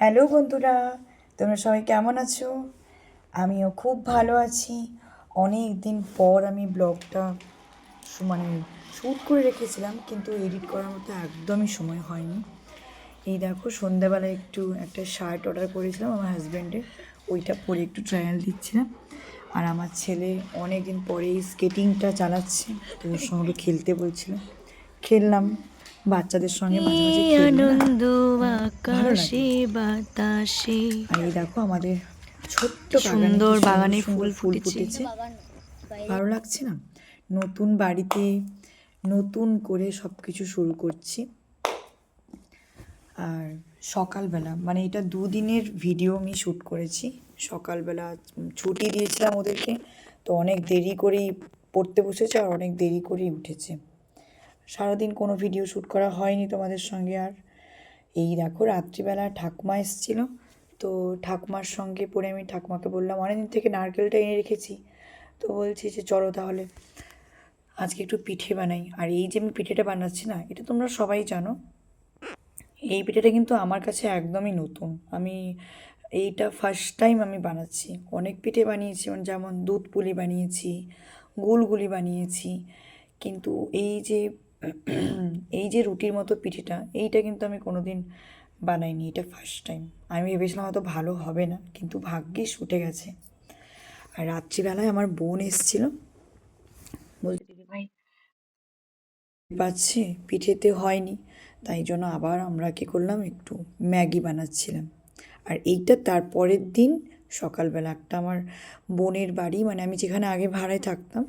Hello বন্ধুরা, তোমরা সবাই কেমন আছো? আমিও খুব ভালো আছি। অনেক দিন পর আমি ব্লগটা মানে শ্যুট করে রেখেছিলাম, কিন্তু এডিট করার মতো একদমই সময় হয়নি। এই দেখো, সন্ধ্যাবেলা একটু একটা শার্ট অর্ডার করেছিলাম আমার হাজব্যান্ডের, ওইটা পরে একটু ট্রায়াল দিচ্ছিলাম। আর আমার ছেলে অনেক দিন পরে স্কেটিংটা চালাচ্ছে, তো সঙ্গে খেলতে বলছিল খেললাম। বাচ্চাদের সঙ্গে মাঝে মাঝে। আনন্দ আকাশে বাতাসে। আর এই দেখো আমাদের ছোট্ট সুন্দর বাগানে সুন্দর ফুল ফুটেছে। ভালো লাগছে না? নতুন বাড়িতে নতুন করে সব কিছু শুরু করছি। আর সকালবেলা মানে এটা দুদিনের ভিডিও আমি শ্যুট করেছি। সকালবেলা ছুটি দিয়েছিলাম ওদেরকে তো অনেক দেরি করেই পড়তে বসেছে আর অনেক দেরি করেই উঠেছে। সারাদিন কোনো ভিডিও শ্যুট করা হয়নি তোমাদের সঙ্গে আর। এই দেখো রাত্রিবেলা ঠাকুমা এসেছিল। তো ঠাকুমার সঙ্গে পরে আমি ঠাকুমাকে বললাম, অনেকদিন থেকে নারকেলটা এনে রেখেছি। তো বলছি যে, চলো তাহলে আজকে একটু পিঠে বানাই। আর এই যে আমি পিঠেটা বানাচ্ছি না, এটা তোমরা সবাই জানো। এই পিঠেটা কিন্তু আমার কাছে একদমই নতুন। আমি এইটা ফার্স্ট টাইম আমি বানাচ্ছি। অনেক পিঠে বানিয়েছি মানে যেমন দুধ পুলি বানিয়েছি, গুলগুলি বানিয়েছি। কিন্তু এই যে এই যে রুটির মতো পিঠেটা, এইটা কিন্তু আমি কোনো দিন বানাইনি, এটা ফার্স্ট টাইম আমি ভেবেছিলাম হয়তো ভালো হবে না, কিন্তু ভাগ্যিস উঠে গেছে। আর রাত্রিবেলায় আমার বোন এসেছিল। বলছে, দিদিভাই, পাচ্ছে, পিঠেতে হয়নি। তাই জন্য আবার আমরা কী করলাম, একটু ম্যাগি বানাচ্ছিলাম। আর এইটা তার পরের দিন সকালবেলা একটা আমার বোনের বাড়ি মানে আমি যেখানে আগে ভাড়ায় থাকতাম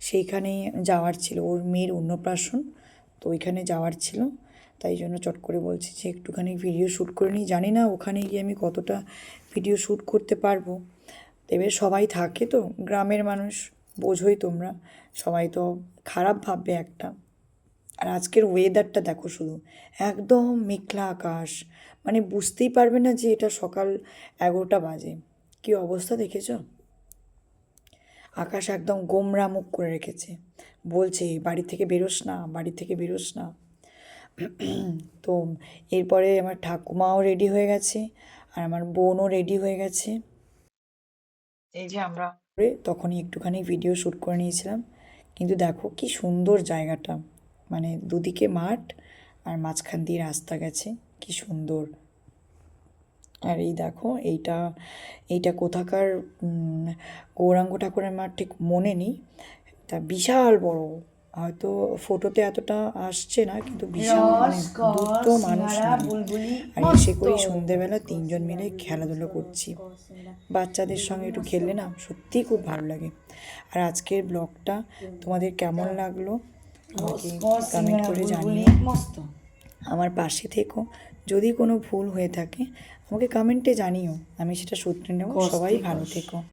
সেইখানে যাওয়ার ছিল। ওর মেয়ের অন্নপ্রাশন তো ওইখানে যাওয়ার ছিল। তাই জন্য চট করে বলছি যে একটুখানি ভিডিও শ্যুট করে নিই। জানি না ওখানে গিয়ে আমি কতটা ভিডিও শ্যুট করতে পারব। এবার সবাই থাকে তো, গ্রামের মানুষ, বোঝোই তোমরা। সবাই তো খারাপ ভাববে একটা। আর আজকের ওয়েদারটা দেখো শুধু, একদম মেঘলা আকাশ। মানে বুঝতেই পারবে না যে এটা সকাল এগারোটা বাজে। কি অবস্থা দেখেছ? আকাশ একদম গোমরা মুখ করে রেখেছে। বলছে বাড়ি থেকে বেরোস না বাড়ি থেকে বেরোস না। তো এরপরে আমার ঠাকুমাও রেডি হয়ে গেছে আর আমার বোনও রেডি হয়ে গেছে। এই যে আমরা তখনই একটুখানি ভিডিও শ্যুট করে নিয়েছিলাম। কিন্তু দেখো কি সুন্দর জায়গাটা। মানে দুদিকে মাঠ আর মাঝখান দিয়ে রাস্তা গেছে কি সুন্দর। আর এই দেখো এইটা এইটা কোথাকার গৌরাঙ্গ ঠাকুরের মাঠ ঠিক মনে নেই। তা বিশাল বড়। হয়তো ফটোতে এতটা আসছে না কিন্তু বিশাল মানে দুটো মানুষ আর এসে করেই সন্ধেবেলা তিনজন মিলে খেলাধুলো করছি। বাচ্চাদের সঙ্গে একটু খেললে না সত্যিই খুব ভালো লাগে। আর আজকের ব্লগটা তোমাদের কেমন লাগল? আমাকে কমেন্ট করে জানিয়ে আমার পাশে থেকো। যদি কোনো ভুল হয়ে থাকে আমাকে কমেন্টে জানিও। আমি সেটা শুধরে নেব। সবাই ভালো থেকো।